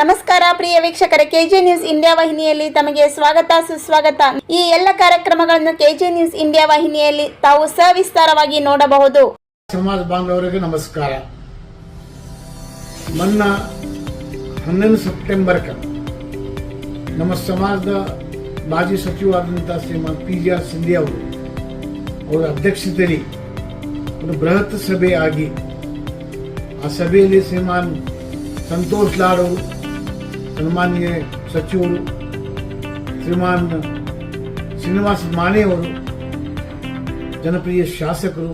ನಮಸ್ಕಾರ ಪ್ರಿಯ ವೀಕ್ಷಕರೇ K J news India ವಾಹಿನಿಯಲ್ಲಿ ತಮಗೆ ಸ್ವಾಗತ, ಸುಸ್ವಾಗತ. ಈ ಎಲ್ಲ ಕಾರ್ಯಕ್ರಮಗಳನ್ನು ಕೆಜೆ ನ್ಯೂಸ್ ಇಂಡಿಯಾ ವಾಹಿನಿಯಲ್ಲಿ ತಾವು ಸವಿಸ್ತಾರವಾಗಿ ನೋಡಬಹುದು. ಸಮಾಜ ಬಾಂಧವರಿಗೆ ನಮಸ್ಕಾರ. ಮೊನ್ನ ಹನ್ನೊಂದು ಸೆಪ್ಟೆಂಬರ್ ನಮ್ಮ ಸಮಾಜದ ಮಾಜಿ ಸಚಿವರಾದಂಥ Shriman P G R Scindia ಅವರು, ಅವರ ಅಧ್ಯಕ್ಷತೆಯಲ್ಲಿ ಒಂದು ಬೃಹತ್ ಸಭೆ ಆಗಿ ಆ ಸಭೆಯಲ್ಲಿ ಶ್ರೀಮಾನ್ ಸಂತೋಷ್ ಲಾಡ್ ಸನ್ಮಾನ್ಯ ಸಚಿವರು, ಶ್ರೀಮಾನ್ ಶ್ರೀನಿವಾಸ ಮಾನೆಯವರು ಜನಪ್ರಿಯ ಶಾಸಕರು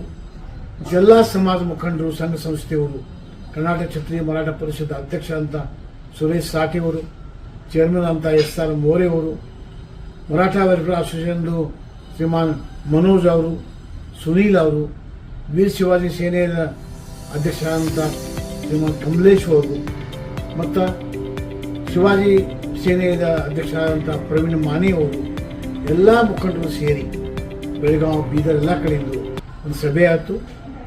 ಎಲ್ಲ ಸಮಾಜ ಮುಖಂಡರು, ಸಂಘ ಸಂಸ್ಥೆಯವರು, ಕರ್ನಾಟಕ ಕ್ಷತ್ರಿಯ ಮರಾಠ ಪರಿಷತ್ ಅಧ್ಯಕ್ಷ ಅಂತ ಸುರೇಶ್ ಸಾಟಿ ಅವರು, ಚೇರ್ಮನ್ ಅಂತ ಎಸ್ ಆರ್ ಮೋರೆ ಅವರು, ಮರಾಠ ವೆಲ್ಫೇರ್ ಅಸೋಸಿಯೇಷನ್ದು ಶ್ರೀಮಾನ್ ಮನೋಜ್ ಅವರು, ಸುನೀಲ್ ಅವರು, ವೀರ್ ಶಿವಾಜಿ ಸೇನೆಯ ಅಧ್ಯಕ್ಷ ಅಂತ ಶ್ರೀಮಾನ್ ಕಮಲೇಶ್ ಅವರು, ಮತ್ತು ಶಿವಾಜಿ ಸೇನೆಯ ಅಧ್ಯಕ್ಷರಾದಂಥ ಪ್ರವೀಣ್ ಮಾನೆ ಅವರು ಎಲ್ಲ ಮುಖಂಡರು ಸೇರಿ ಬೆಳಗಾವಿ, ಬೀದರ್ ಎಲ್ಲ ಕಡೆಯಿಂದ ಒಂದು ಸಭೆ ಆಯಿತು.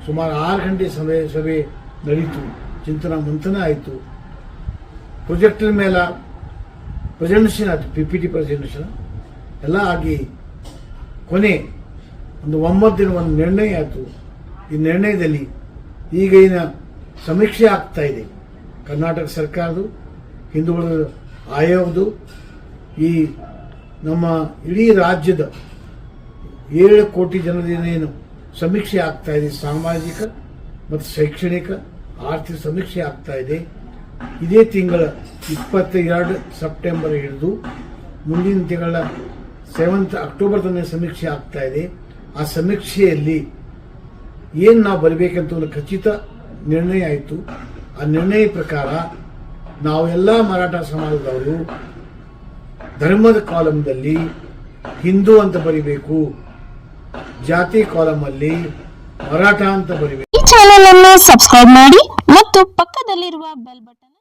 ಸುಮಾರು ಆರು ಗಂಟೆ ಸಭೆ ಸಭೆ ನಡೀತು. ಚಿಂತನ ಮಂಥನ ಆಯಿತು. ಪ್ರೊಜೆಕ್ಟಿನ ಮೇಲೆ ಪ್ರೆಸೆಂಟೇಷನ್ ಆಯಿತು ಪಿ ಪಿ ಟಿ ಪ್ರೆಸೆಂಟೇಷನ್ ಎಲ್ಲ ಆಗಿ ಕೊನೆ ಒಂದು ಒಂಬತ್ತು ದಿನ ಒಂದು ನಿರ್ಣಯ ಆಯಿತು. ಈ ನಿರ್ಣಯದಲ್ಲಿ ಈಗ ಸಮೀಕ್ಷೆ ಆಗ್ತಾ ಇದೆ ಕರ್ನಾಟಕ ಸರ್ಕಾರದ್ದು. ಹಿಂದುಳಿದ ಆಯೋಗದು ಈ ನಮ್ಮ ಇಡೀ ರಾಜ್ಯದ ಏಳು ಕೋಟಿ ಜನರೇನೇನು ಸಮೀಕ್ಷೆ ಆಗ್ತಾ ಇದೆ, ಸಾಮಾಜಿಕ ಮತ್ತು ಶೈಕ್ಷಣಿಕ ಆರ್ಥಿಕ ಸಮೀಕ್ಷೆ ಆಗ್ತಾ ಇದೆ. ಇದೇ ತಿಂಗಳ ಇಪ್ಪತ್ತ ಎರಡು ಸೆಪ್ಟೆಂಬರ್ ಹಿಡಿದು ಮುಂದಿನ ತಿಂಗಳ ಸೆವೆಂತ್ ಅಕ್ಟೋಬರ್ ತನಕ ಸಮೀಕ್ಷೆ ಆಗ್ತಾ ಇದೆ. ಆ ಸಮೀಕ್ಷೆಯಲ್ಲಿ ಏನು ನಾವು ಬರಬೇಕಂತ ಒಂದು ಖಚಿತ ನಿರ್ಣಯ ಆಯಿತು. ಆ ನಿರ್ಣಯ ಪ್ರಕಾರ ನಾವೆಲ್ಲ ಮರಾಠ ಸಮಾಜದವರು ಧರ್ಮದ ಕಾಲಂದಲ್ಲಿ ಹಿಂದೂ ಅಂತ ಬರಿಬೇಕು, ಜಾತಿ ಕಾಲಮ್ ಅಲ್ಲಿ ಮರಾಠ ಅಂತ ಬರಿಬೇಕು. ಈ ಚಾನೆಲ್ ಅನ್ನು ಸಬ್ಸ್ಕ್ರೈಬ್ ಮಾಡಿ ಮತ್ತು ಪಕ್ಕದಲ್ಲಿರುವ ಬೆಲ್ ಬಟನ್